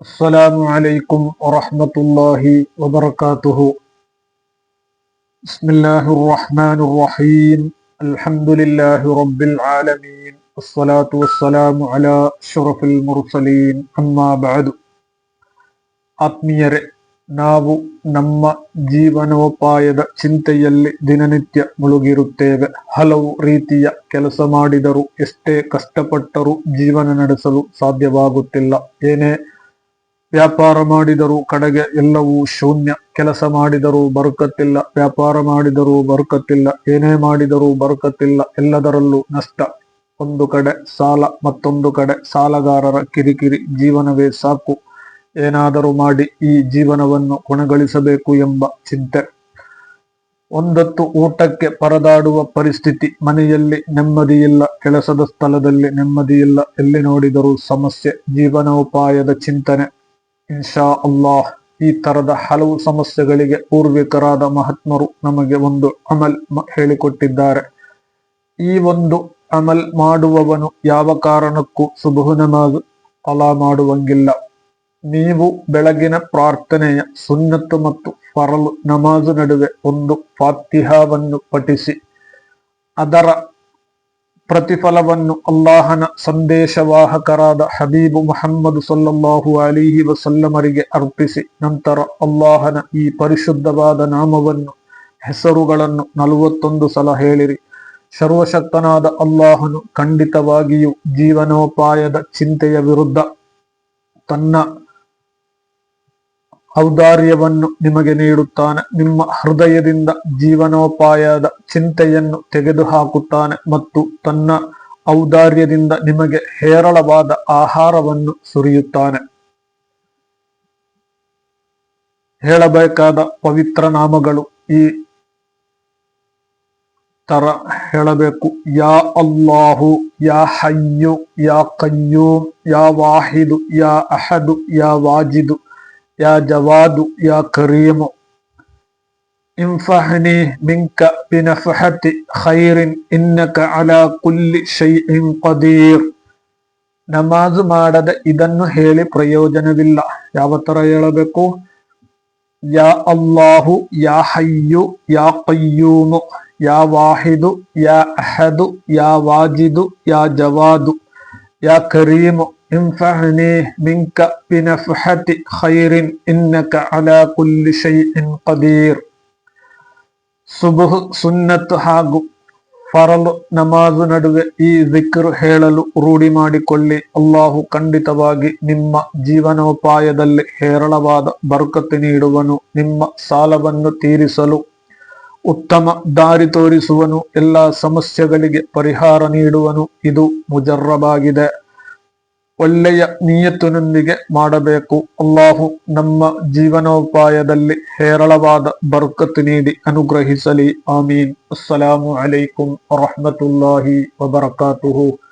السلام عليكم ورحمة الله وبركاته بسم الله الرحمن الرحيم الحمد لله رب العالمين الصلاة والسلام على أشرف المرسلين أما بعد ಆತ್ಮೀಯರೇ ನಾವು ನಮ್ಮ ಜೀವನೋಪಾಯದ ಚಿಂತೆಯಲ್ಲಿ ದಿನನಿತ್ಯ ಮುಳುಗಿರುತ್ತೇವೆ ಹಲವು ರೀತಿಯ ಕೆಲಸ ಮಾಡಿದರೂ ಎಷ್ಟೇ ಕಷ್ಟಪಟ್ಟರೂ ಜೀವನ ನಡೆಸಲು ಸಾಧ್ಯವಾಗುತ್ತಿಲ್ಲ ಏನೇ ವ್ಯಾಪಾರ ಮಾಡಿದರೂ ಕಡೆಗೆ ಎಲ್ಲವೂ ಶೂನ್ಯ. ಕೆಲಸ ಮಾಡಿದರೂ ಬರುಕತ್ತಿಲ್ಲ. ವ್ಯಾಪಾರ ಮಾಡಿದರೂ ಬರುಕತ್ತಿಲ್ಲ. ಏನೇ ಮಾಡಿದರೂ ಬರುಕತ್ತಿಲ್ಲ. ಎಲ್ಲದರಲ್ಲೂ ನಷ್ಟ. ಒಂದು ಕಡೆ ಸಾಲ, ಮತ್ತೊಂದು ಕಡೆ ಸಾಲಗಾರರ ಕಿರಿಕಿರಿ. ಜೀವನವೇ ಸಾಕು. ಏನಾದರೂ ಮಾಡಿ ಈ ಜೀವನವನ್ನು ಕೊನೆಗಳಿಸಬೇಕು ಎಂಬ ಚಿಂತೆ. ಒಂದತ್ತು ಊಟಕ್ಕೆ ಪರದಾಡುವ ಪರಿಸ್ಥಿತಿ ಮನೆಯಲ್ಲಿ ನೆಮ್ಮದಿಯಿಲ್ಲ. ಕೆಲಸದ ಸ್ಥಳದಲ್ಲಿ ನೆಮ್ಮದಿಯಿಲ್ಲ. ಎಲ್ಲಿ ನೋಡಿದರೂ ಸಮಸ್ಯೆ. ಜೀವನೋಪಾಯದ ಚಿಂತನೆ. ಇನ್ಶಾ ಅಲ್ಲಾಹ್, ಈ ತರದ ಹಲವು ಸಮಸ್ಯೆಗಳಿಗೆ ಪೂರ್ವಿಕರಾದ ಮಹಾತ್ಮರು ನಮಗೆ ಒಂದು ಅಮಲ್ ಹೇಳಿಕೊಟ್ಟಿದ್ದಾರೆ. ಈ ಒಂದು ಅಮಲ್ ಮಾಡುವವನು ಯಾವ ಕಾರಣಕ್ಕೂ ಸುಬಹು ನಮಾಜ್ ಮಾಡುವಂಗಿಲ್ಲ. ನೀವು ಬೆಳಗಿನ ಪ್ರಾರ್ಥನೆಯ ಸುನ್ನತ್ತು ಮತ್ತು ಫರಲು ನಮಾಜು ನಡುವೆ ಒಂದು ಫಾತಿಹಾವನ್ನು ಪಠಿಸಿ, ಅದರ ಪ್ರತಿಫಲವನ್ನು ಅಲ್ಲಾಹನ ಸಂದೇಶವಾಹಕರಾದ ಹಬೀಬು ಮುಹಮ್ಮದ್ ಸಲ್ಲಲ್ಲಾಹು ಅಲಿಹಿ ವಸಲ್ಲಮರಿಗೆ ಅರ್ಪಿಸಿ, ನಂತರ ಅಲ್ಲಾಹನ ಈ ಪರಿಶುದ್ಧವಾದ ನಾಮವನ್ನು, ಹೆಸರುಗಳನ್ನು ನಲವತ್ತೊಂದು ಸಲ ಹೇಳಿರಿ. ಸರ್ವಶಕ್ತನಾದ ಅಲ್ಲಾಹನು ಖಂಡಿತವಾಗಿಯೂ ಜೀವನೋಪಾಯದ ಚಿಂತೆಯ ವಿರುದ್ಧ ತನ್ನ ಔದಾರ್ಯವನ್ನು ನಿಮಗೆ ನೀಡುತ್ತಾನೆ. ನಿಮ್ಮ ಹೃದಯದಿಂದ ಜೀವನೋಪಾಯದ ಚಿಂತೆಯನ್ನು ತೆಗೆದುಹಾಕುತ್ತಾನೆ ಮತ್ತು ತನ್ನ ಔದಾರ್ಯದಿಂದ ನಿಮಗೆ ಹೇರಳವಾದ ಆಹಾರವನ್ನು ಸುರಿಯುತ್ತಾನೆ. ಹೇಳಬೇಕಾದ ಪವಿತ್ರ ನಾಮಗಳು ಈ ತರ ಹೇಳಬೇಕು. ಯಾ ಅಲ್ಲಾಹು, ಯಾ ಹಯ್ಯು, ಯಾ ಕಯ್ಯೂಮ್, ಯಾ ವಾಹಿದು, ಯಾ ಅಹದು, ಯಾ ವಾಜಿದು. ಯಾ ಜವಾದು ಯಾ ಕರೀಮು ಇಂಫಹನಿ منك ಬಿನಫಹತಿ خير ಇನ್ನಕ ಅಲಾ ಕುಲ್ಲಿ شيء ಕದೀರ್ ನಮಾಜ್ ಮಾಡದ ಇದನ್ನು ಹೇಳಿ ಪ್ರಯೋಜನವಿಲ್ಲ ಯಾವ ತರ ಹೇಳಬೇಕು ಯಾ ಅಲ್ಲಾಹು ಯಾ ಹಯ್ಯು ಯಾ ಕಯ್ಯೂಮು ಯಾ ವಾಹಿದು ಯಾ ಅಹದು ಯಾ ವಾಜಿದು ಯಾ ಜವಾದು ಯಾ ಕರೀಮು ಇಂಫಹನಿ منك بنفحة خير ಇನ್ನಕ على كل شيء ಕದೀರ್ ಸುಬುಹ್ ಸುನ್ನತ್ ಹಾಗೂ ಫರಲು ನಮಾಜು ನಡುವೆ ಈ ವಿಕ್ರು ಹೇಳಲು ರೂಢಿ ಮಾಡಿಕೊಳ್ಳಿ. ಅಲ್ಲಾಹು ಖಂಡಿತವಾಗಿ ನಿಮ್ಮ ಜೀವನೋಪಾಯದಲ್ಲಿ ಹೇರಳವಾದ ಬರುಕತ್ತು ನೀಡುವನು. ನಿಮ್ಮ ಸಾಲವನ್ನು ತೀರಿಸಲು ಉತ್ತಮ ದಾರಿ ತೋರಿಸುವನು. ಎಲ್ಲ ಸಮಸ್ಯೆಗಳಿಗೆ ಪರಿಹಾರ ನೀಡುವನು. ಇದು ಮುಜರ್ರಬಾಗಿದೆ. ಒಳ್ಳೆಯ ನಿಯತ್ತಿನೊಂದಿಗೆ ಮಾಡಬೇಕು. ಅಲ್ಲಾಹು ನಮ್ಮ ಜೀವನೋಪಾಯದಲ್ಲಿ ಹೇರಳವಾದ ಬರ್ಕತ್ ನೀಡಿ ಅನುಗ್ರಹಿಸಲಿ. ಆಮೀನ್. ಅಸ್ಸಲಾಮು ಅಲೈಕುಂ ವರಹಮತುಲ್ಲಾಹಿ ವಬರಕಾತುಹು.